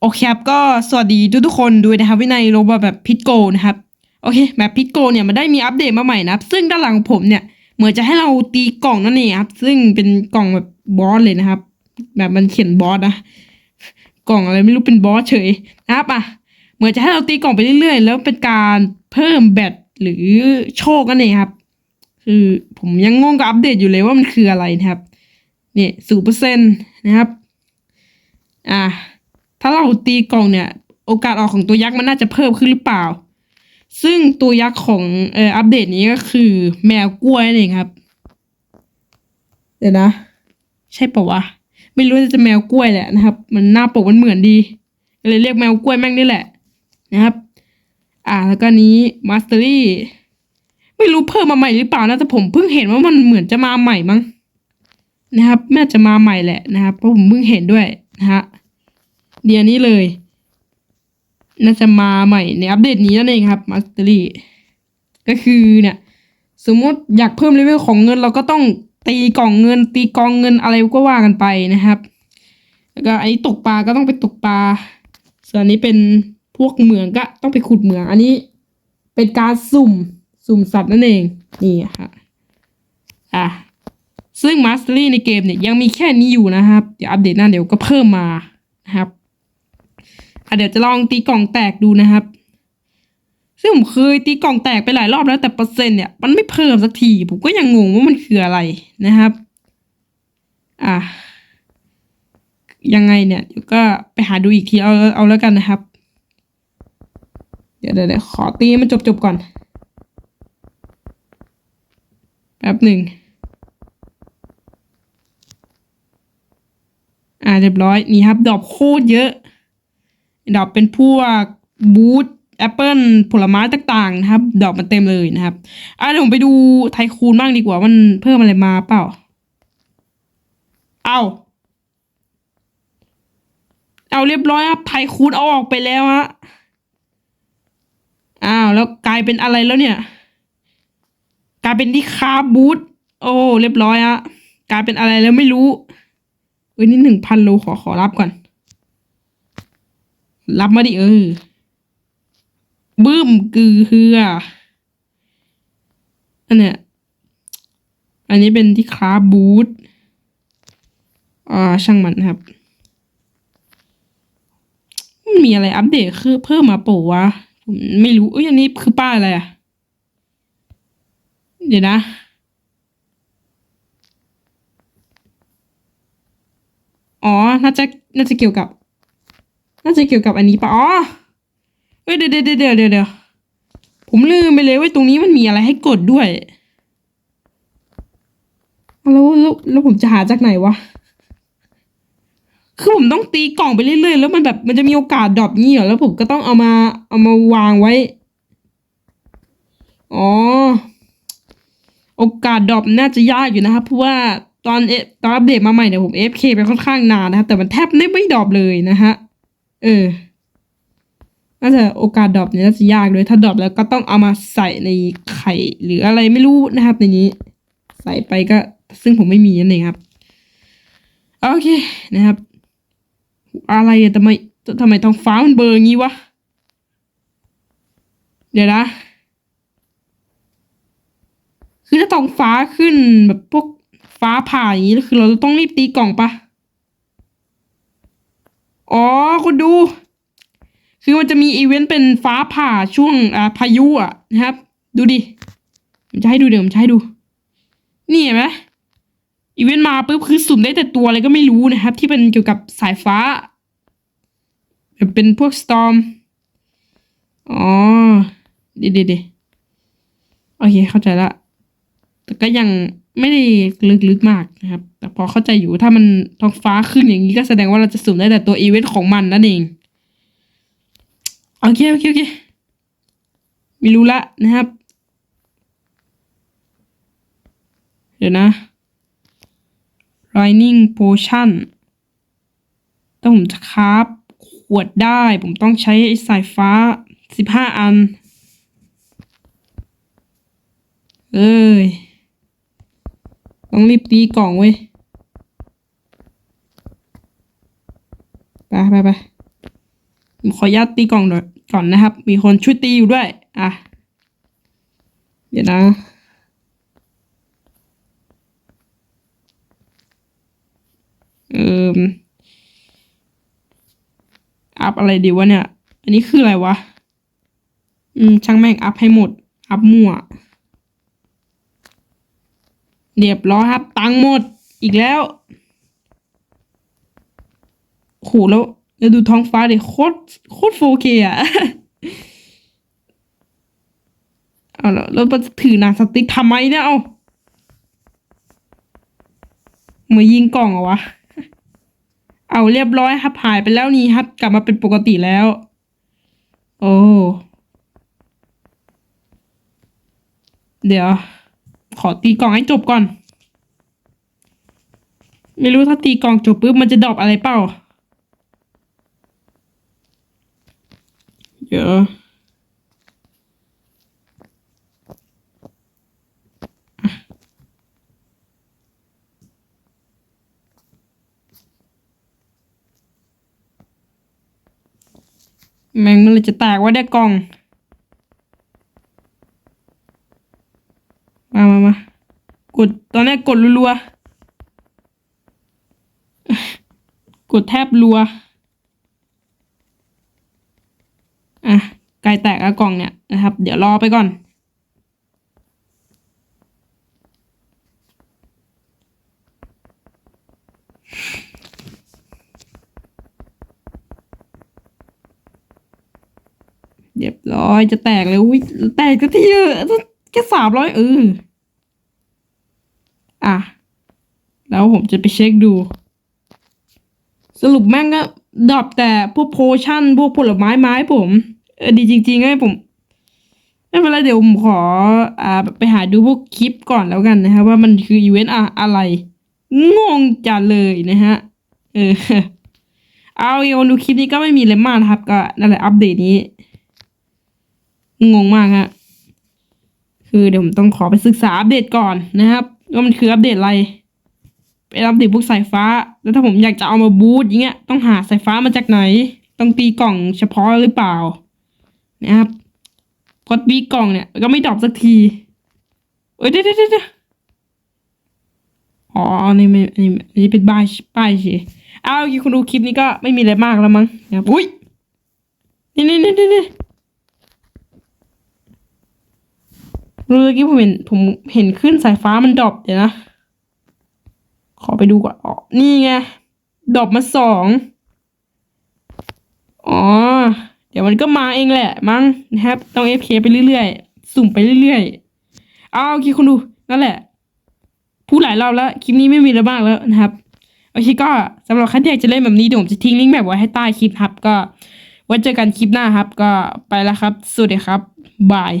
โอเคครับก็สวัสดีทุกทุกคนด้วยนะครับวินัยโรบอทแบบพิทโกนะครับโอเคแบบพิทโกเนี่ยมันได้มีอัปเดตมาใหม่นะครับ ซึ่งด้านหลังผมเนี่ยเหมือนจะให้เราตีกล่องนั่นเองครับ ซึ่งเป็นกล่องแบบบอสเลยนะครับ แบบมันเขียนบอสนะกล่องอะไรไม่รู้เป็นบอสเฉยนะครับอะเหมือนจะให้เราตีกล่องไปเรื่อยๆ แล้วเป็นการเพิ่มแบตหรือโชคนั่นเองครับ คือผมยังงงกับอัปเดตอยู่เลยว่ามันคืออะไรนะครับ เนี่ยสูเปอร์เซ็นต์นะครับ อ่า ถ้าเราตีกล่องเนี่ย โอกาสออกของตัวยักษ์มันน่าจะเพิ่มขึ้นหรือเปล่า ซึ่งตัวยักษ์ของเอ่ออัปเดตนี้ก็คือแมวกล้วยนั่นเองครับ เดี๋ยวนะ ใช่ปะวะ ไม่รู้จะแมวกล้วยแหละนะครับ มันหน้าปกมันเหมือนดีก็เลยเรียกแมวกล้วยแม่งนี่แหละ นะครับ อ่าแล้วก็นี้มาสเตอรี่ไม่รู้เพิ่มมาใหม่หรือเปล่านะแต่ผมเพิ่งเห็นว่ามันเหมือนจะมาใหม่มั้งนะครับน่าจะมาใหม่แหละนะครับเพราะผมเพิ่งเห็นด้วยนะฮะ เดียนี้เลย น่าจะมาใหม่ในอัปเดตนี้นั่นเองครับมาสเตอรี่ก็คือเนี่ย สมมติอยากเพิ่มเลเวลของเงินเราก็ต้องตีกล่องเงิน ตีกองเงินอะไรก็ว่ากันไปนะครับ แล้วก็อันนี้ตกปลาก็ต้องไปตกปลาส่วนนนี้เป็นพวกเหมืองก็ต้องไปขุดเหมือง อันนี้เป็นการสุ่มสุ่มสัตว์นั่นเองนี่ค่ะอะซึ่งมาสเตอรี่ในเกมเนี่ยยังมีแค่นี้อยู่นะครับ เดี๋ยวอัปเดตหน้าเดี๋ยวก็เพิ่มมานะครับ อะเดี๋ยวจะลองตีกล่องแตกดูนะครับ ซึ่งผมเคยตีกล่องแตกไปหลายรอบแล้วแต่เปอร์เซ็นต์เนี่ยมันไม่เพิ่มสักที ผมก็ยังงงว่ามันคืออะไรนะครับ อะยังไงเนี่ยเดี๋ยวก็ไปหาดูอีกทีเอาเอาแล้วกันนะครับ เดี๋ยวเดี๋ยวยวขอตีมันจบจบก่อนแป๊บหนึ่งอ่าเรียบร้อยนี่ครับดอกโคตรเยอะ ดอกเป็นพวกบูทแอปเปิลผลไม้ต่างๆนะครับ ดอกมันเต็มเลยนะครับอ่าเดี๋ยวผมไปดูไทคูนบ้างดีกว่ามันเพิ่มอะไรมาเปล่า เอาเอาเรียบร้อยครับไทคูนเอาออกไปแล้วฮะอ้าวแล้วกลายเป็นอะไรแล้วเนี่ย กลายเป็นที่คาบูทโอ้เรียบร้อยฮะกลายเป็นอะไรแล้วไม่รู้เอ้ยนี่หนึ่งพันโลขอขอรับก่อน รับมาดิเออ บึ้มกือเฮืออันเนี้ยอันนี้เป็นที่คราฟบูทอ่าช่างมันครับมันมีอะไรอัปเดตคือเพิ่มมาโปะวะผมไม่รู้เอ้ยอันนี้คือป้ายอะไรอะเดี๋ยวนะอ๋อ น่าจะ น่าจะเกี่ยวกับ น่าจะเกี่ยวกับอันนี้ปะอ๋อเฮ้ยเดี๋ยวเดี๋ยวเดี๋ยวเดี๋ยวเดี๋ยวผมลืมไปเลยว่าตรงนี้มันมีอะไรให้กดด้วย แล้วแล้วแล้วผมจะหาจากไหนวะ คือผมต้องตีกล่องไปเรื่อยๆ แล้วมันแบบมันจะมีโอกาสดรอปงี้เหรอ แล้วผมก็ต้องเอามาเอามาวางไว้ อ๋อ โอกาสดรอปน่าจะยากอยู่นะครับ เพราะว่าตอนเอตอนอัปเดตมาใหม่เนี่ยผม AFK ไปค่อนข้างนานนะครับแต่มันแทบไม่ไม่ดรอปเลยนะฮะ เออ น่าจะโอกาสดรอปเนี่ยน่าจะยากเลยถ้าดรอปแล้วก็ต้องเอามาใส่ในไข่ หรืออะไรไม่รู้นะครับ ในนี้ ใส่ไปก็ ซึ่งผมไม่มีนั่นเองครับ โอเคนะครับ อะไรอะทำไมทำไมท้องฟ้ามันเบออย่างงี้วะ เดี๋ยวนะคือถ้าท้องฟ้าขึ้นแบบพวกฟ้าผ่าอย่างนี้คือเราต้องรีบตีกล่องปะ อ๋อคุณดู คือมันจะมีอีเวนต์เป็นฟ้าผ่าช่วงอ่าพายุอะนะครับ ดูดิผมจะให้ดูเดี๋ยวผมจะให้ดู นี่เห็นไหมอีเวนต์มาปุ๊บคือสุ่มได้แต่ตัวอะไรก็ไม่รู้นะครับ ที่เป็นเกี่ยวกับสายฟ้าแบบเป็นพวกสตอมอ๋อเดี๋ยวเดี๋ยวเดี๋ยวโอเคเข้าใจละแต่ก็ยัง ไม่ได้ลึกๆมากนะครับ แต่พอเข้าใจอยู่ถ้ามันท้องฟ้าขึ้นอย่างนี้ก็แสดงว่าเราจะสุ่มได้แต่ตัวอีเวนต์ของมันนั่นเองโอเคโอเคโอเคไม่รู้ละนะครับ เดี๋ยวนะ Lightning Potion ถ้าผมจะคราฟขวดได้ ผมต้องใช้สายฟ้าสิบห้าอัน เอ้ย ต้องรีบตีกล่องเว้ยไปไปไปขออนุญาตตีกล่องหน่อยก่อนนะครับ มีคนช่วยตีอยู่ด้วย อะ เดี๋ยวนะเอ่มอัพอะไรดีวะเนี่ย อันนี้คืออะไรวะ อืม ช่างแม่งอัพให้หมด อัพมั่ว เรียบร้อยครับ ตังหมดอีกแล้วโหแล้วแล้วดูท้องฟ้าดิโคตรโคตร 4K อะเอาแล้วแล้วมันถือหนังสติ๊กทำไมเนี่ยเอาเหมือนยิงกล่องเหรอวะ เอาเรียบร้อยครับหายไปแล้วนี่ครับ กลับมาเป็นปกติแล้ว โอ้ เดี๋ยว ขอตีกล่องให้จบก่อน ไม่รู้ถ้าตีกล่องจบปุ๊บมันจะดรอปอะไรเปล่าเดี๋ยวแมงมันเลยจะแตกว่าได้กล่อง มามามากด ตอนแรกกดรัวๆกดแทบรัว อะไก่แตกอะกล่องเนี่ยนะครับ เดี๋ยวรอไปก่อน เรียบร้อยจะแตกเลยอุ้ยแตกก็ที่เยอะแค่สามร้อยเออ อะ แล้วผมจะไปเช็คดู สรุปแม่งก็ดรอปแต่พวกโพชั่น พวกผลไม้ไม้ผม เออดีจริงๆให้ผมไม่เป็นไรเดี๋ยวผมขออ่าไปหาดูพวกคลิปก่อนแล้วกันนะครับว่ามันคืออีเวนต์อะอะไรงงจัดเลยนะฮะ เออ เอาอีกคนดูคลิปนี้ก็ไม่มีอะไรมากนะครับ ก็นั่นแหละอัปเดตนี้ งงมากฮะ คือเดี๋ยวผมต้องขอไปศึกษาอัปเดตก่อนนะครับ ว่ามันคืออัปเดตอะไรเป็นอัปเดตพวกสายฟ้า แล้วถ้าผมอยากจะเอามาบูตอย่างเงี้ย ต้องหาสายฟ้ามาจากไหน ต้องตีกล่องเฉพาะหรือเปล่า นะครับพอตีกล่องเนี่ย ก็ไม่ดรอปสักที เอ้ยเดี๋ยวเดี๋ยวเดี๋ยวอ๋ออันนี้ไม่อันนี้อันนี้เป็นป้ายป้ายเฉยเอาโอเคคุณดูคลิปนี้ก็ไม่มีอะไรมากแล้วมั้งนะครับอุ้ยนี่นี่นี่นี่นี่ เมื่อกี้ผมเห็นผมเห็นขึ้นสายฟ้ามันดรอปเดี๋ยวนะ ขอไปดูก่อนอ๋อนี่ไงดรอปมาสองอ๋อ เดี๋ยวมันก็มาเองแหละ มั้งนะครับ ต้องเอฟเคไปเรื่อยๆ สุ่มไปเรื่อยๆ เอาโอเคคุณดู นั่นแหละ พูดหลายรอบแล้ว คลิปนี้ไม่มีอะไรมากแล้วนะครับ โอเคก็สำหรับใครที่อยากจะเล่นแบบนี้เดี๋ยวผมจะทิ้งลิงก์แบบไว้ให้ใต้คลิปครับ ก็ไว้เจอกันคลิปหน้าครับ ก็ไปแล้วครับ สวัสดีครับ บาย